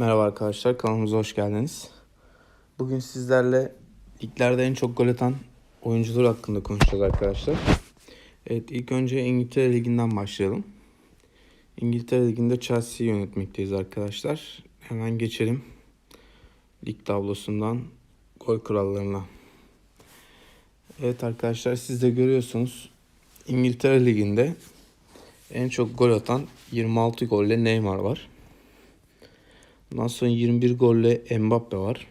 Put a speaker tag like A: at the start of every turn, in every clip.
A: Merhaba arkadaşlar, kanalımıza hoş geldiniz. Bugün sizlerle liglerde en çok gol atan oyuncular hakkında konuşacağız arkadaşlar. Evet, ilk önce İngiltere Ligi'nden başlayalım. İngiltere Ligi'nde Chelsea'yi yönetmekteyiz arkadaşlar. Hemen geçelim lig tablosundan gol krallarına. Evet arkadaşlar siz de görüyorsunuz İngiltere Ligi'nde en çok gol atan 26 golle Neymar var. Ondan sonra 21 golle Mbappe var.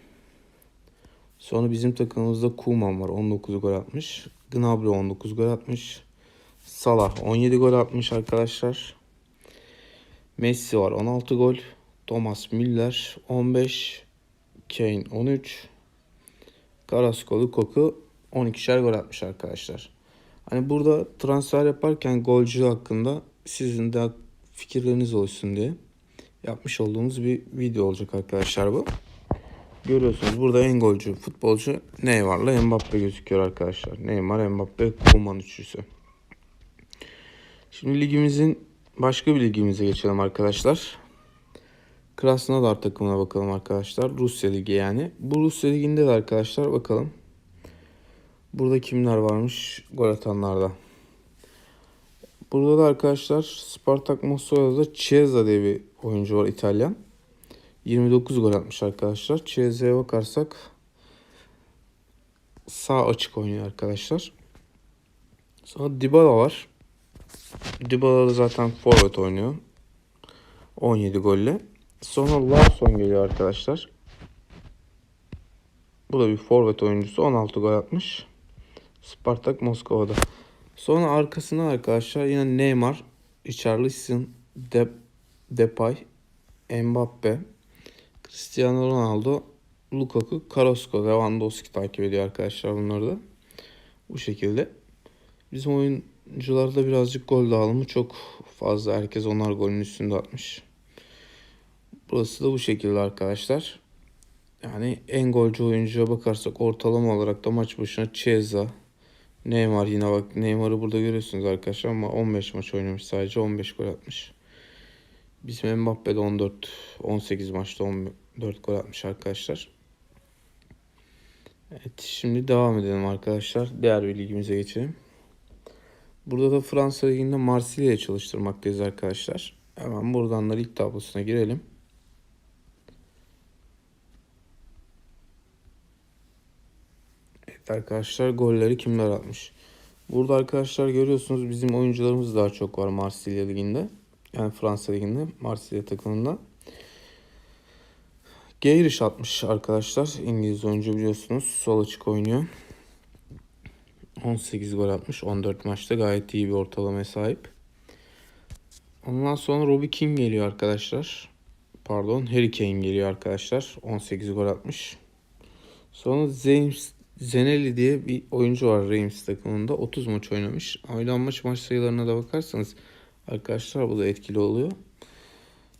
A: Sonra bizim takımımızda Koeman var. 19 gol atmış. Gnabry 19 gol atmış. Salah 17 gol atmış arkadaşlar. Messi var 16 gol. Thomas Müller 15. Kane 13. Carrasco, Lukaku 12'şer gol atmış arkadaşlar. Hani burada transfer yaparken golcü hakkında sizin de fikirleriniz olsun diye yapmış olduğumuz bir video olacak arkadaşlar bu. Görüyorsunuz burada en golcü futbolcu Neymar'la Mbappe gözüküyor arkadaşlar. Neymar, Mbappe, Koeman üçlüsü. Şimdi ligimizin başka bir ligimize geçelim arkadaşlar. Krasnodar takımına bakalım arkadaşlar. Rusya Ligi yani. Bu Rusya Ligi'nde de arkadaşlar bakalım. Burada kimler varmış gol atanlarda. Burada da arkadaşlar Spartak Moskova'da Chiesa diye bir oyuncu var İtalyan. 29 gol atmış arkadaşlar. Chiesa'ya bakarsak sağ açık oynuyor arkadaşlar. Sonra Dybala var. Dybala da zaten forvet oynuyor. 17 golle. Sonra Larson geliyor arkadaşlar. Bu da bir forvet oyuncusu. 16 gol atmış. Spartak Moskova'da. Sonra arkasına arkadaşlar yine Neymar, Richarlison, De Depay, Mbappe, Cristiano Ronaldo, Lukaku, Carrasco, Lewandowski takip ediyor arkadaşlar bunları da. Bu şekilde. Bizim oyuncularda birazcık gol dağılımı çok fazla. Herkes onar golün üstünde atmış. Burası da bu şekilde arkadaşlar. Yani en golcü oyuncuya bakarsak ortalama olarak da maç başına Chiesa, Neymar yine bak Neymar'ı burada görüyorsunuz arkadaşlar ama 15 maç oynamış sadece 15 gol atmış. Bizim Mbappe de 14 18 maçta 14 gol atmış arkadaşlar. Evet şimdi devam edelim arkadaşlar. Diğer bir ligimize geçelim. Burada da Fransa Ligi'nde Marsilya'ya çalıştırmaktayız arkadaşlar. Hemen buradan da lig tablosuna girelim. Arkadaşlar golleri kimler atmış? Burada arkadaşlar görüyorsunuz bizim oyuncularımız daha çok var Marsilya Ligi'nde. Yani Fransa Ligi'nde Marsilya takımında. Geyriş atmış arkadaşlar. İngiliz oyuncu biliyorsunuz. Sol açık oynuyor. 18 gol atmış. 14 maçta gayet iyi bir ortalamaya sahip. Ondan sonra Robbie King geliyor arkadaşlar. Pardon Harry Kane geliyor arkadaşlar. 18 gol atmış. Sonra James Zeneli diye bir oyuncu var Reims takımında. 30 maç oynamış. Oynanmış maç sayılarına da bakarsanız arkadaşlar bu da etkili oluyor.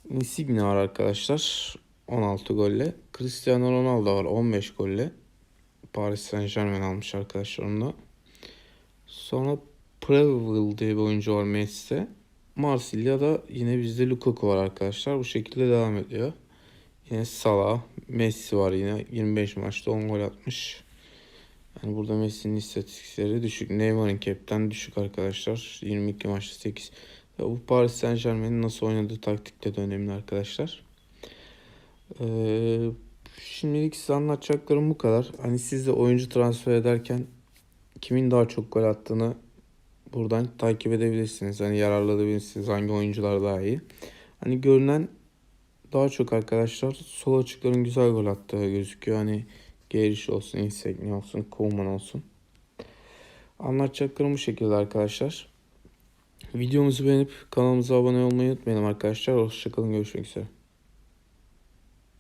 A: Insigne var arkadaşlar. 16 golle. Cristiano Ronaldo var 15 golle. Paris Saint Germain almış arkadaşlar onu da. Sonra Preville diye bir oyuncu var Messi'de. Marsilya'da yine bizde Lukaku var arkadaşlar. Bu şekilde devam ediyor. Yine Salah, Messi var yine. 25 maçta 10 gol atmış. Yani burada Messi'nin istatistikleri düşük. Neymar'ın cap'ten düşük arkadaşlar. 22 maçta 8. Ya bu Paris Saint Germain'in nasıl oynadığı taktikte de önemli arkadaşlar. Ee, şimdilik size anlatacaklarım bu kadar. Hani siz de oyuncu transfer ederken kimin daha çok gol attığını buradan takip edebilirsiniz. Hani yararlanabilirsiniz hangi oyuncular daha iyi. Hani görünen daha çok arkadaşlar sol açıkların güzel gol attığı gözüküyor. Hani Geriş olsun, Insigne olsun, Koeman olsun. Anlatacaklarım bu şekilde arkadaşlar. Videomuzu beğenip kanalımıza abone olmayı unutmayın arkadaşlar. Hoşçakalın görüşmek üzere.